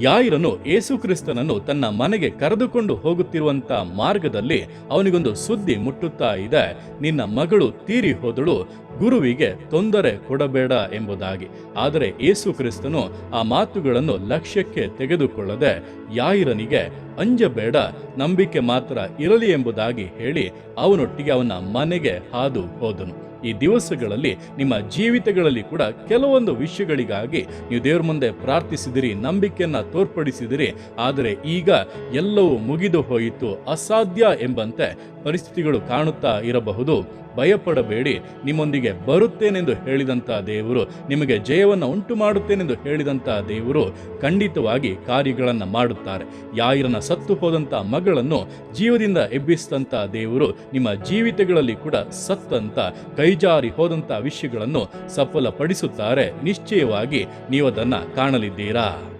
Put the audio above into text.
ಯಾಯಿರನು ಯೇಸುಕ್ರಿಸ್ತನನ್ನು ತನ್ನ ಮನೆಗೆ ಕರೆದುಕೊಂಡು ಹೋಗುತ್ತಿರುವಂತ ಮಾರ್ಗದಲ್ಲಿ ಅವನಿಗೊಂದು ಸುದ್ದಿ ಮುಟ್ಟುತ್ತಾ ಇದೆ. ನಿನ್ನ ಮಗಳು ತೀರಿ ಹೋದಳು, ಗುರುವಿಗೆ ತೊಂದರೆ ಕೊಡಬೇಡ ಎಂಬುದಾಗಿ. ಆದರೆ ಏಸು ಕ್ರಿಸ್ತನು ಆ ಮಾತುಗಳನ್ನು ಲಕ್ಷ್ಯಕ್ಕೆ ತೆಗೆದುಕೊಳ್ಳದೆ, ಯಾಯಿರನಿಗೆ ಅಂಜಬೇಡ, ನಂಬಿಕೆ ಮಾತ್ರ ಇರಲಿ ಎಂಬುದಾಗಿ ಹೇಳಿ ಅವನೊಟ್ಟಿಗೆ ಅವನ ಮನೆಗೆ ಹಾದು ಹೋದನು. ಈ ದಿವಸಗಳಲ್ಲಿ ನಿಮ್ಮ ಜೀವಿತಗಳಲ್ಲಿ ಕೂಡ ಕೆಲವೊಂದು ವಿಷಯಗಳಿಗಾಗಿ ನೀವು ದೇವರ ಮುಂದೆ ಪ್ರಾರ್ಥಿಸಿದಿರಿ, ನಂಬಿಕೆಯನ್ನ ತೋರ್ಪಡಿಸಿದಿರಿ. ಆದರೆ ಈಗ ಎಲ್ಲವೂ ಮುಗಿದು ಹೋಯಿತು. ಅಸಾಧ್ಯ ಎಂಬಂತೆ ಪರಿಸ್ಥಿತಿಗಳು ಕಾಣುತ್ತಾ ಇರಬಹುದು. ಭಯಪಡಬೇಡಿ. ನಿಮ್ಮೊಂದಿಗೆ ಬರುತ್ತೇನೆಂದು ಹೇಳಿದಂಥ ದೇವರು, ನಿಮಗೆ ಜಯವನ್ನು ಉಂಟು ಮಾಡುತ್ತೇನೆಂದು ಹೇಳಿದಂಥ ದೇವರು ಖಂಡಿತವಾಗಿ ಕಾರ್ಯಗಳನ್ನು ಮಾಡುತ್ತಾರೆ. ಯಾಯಿರನ ಸತ್ತು ಹೋದಂಥ ಮಗಳನ್ನು ಜೀವದಿಂದ ಎಬ್ಬಿಸಿದಂಥ ದೇವರು ನಿಮ್ಮ ಜೀವಿತಗಳಲ್ಲಿ ಕೂಡ ಸತ್ತಂತ ಕೈಜಾರಿ ಹೋದಂಥ ವಿಷಯಗಳನ್ನು ಸಫಲಪಡಿಸುತ್ತಾರೆ. ನಿಶ್ಚಯವಾಗಿ ನೀವು ಅದನ್ನ ಕಾಣಲಿದ್ದೀರಾ?